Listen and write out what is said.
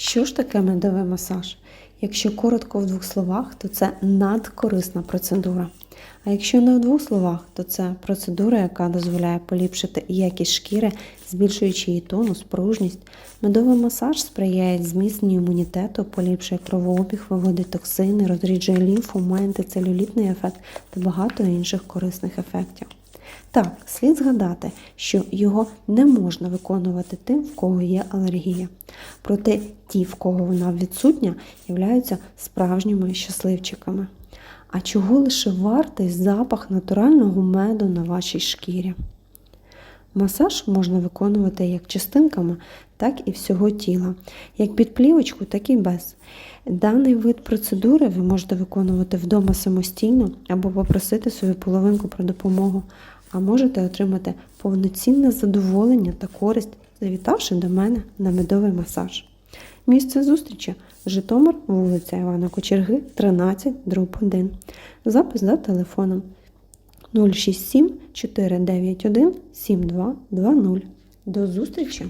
Що ж таке медовий масаж? Якщо коротко в двох словах, то це надкорисна процедура. А якщо не в двох словах, то це процедура, яка дозволяє поліпшити якість шкіри, збільшуючи її тонус, пружність. Медовий масаж сприяє зміцненню імунітету, поліпшує кровообіг, виводить токсини, розріджує лімфу, має антицелюлітний ефект та багато інших корисних ефектів. Так, слід згадати, що його не можна виконувати тим, в кого є алергія. Проте ті, в кого вона відсутня, являються справжніми щасливчиками. А чого лише вартий запах натурального меду на вашій шкірі? Масаж можна виконувати як частинками, так і всього тіла, як під плівочку, так і без. Даний вид процедури ви можете виконувати вдома самостійно або попросити свою половинку про допомогу, а можете отримати повноцінне задоволення та користь, завітавши до мене на медовий масаж. Місце зустрічі Житомир, вулиця Івана Кочерги, 13, дроб 1. Запис за телефоном 067 491 7220. До зустрічі!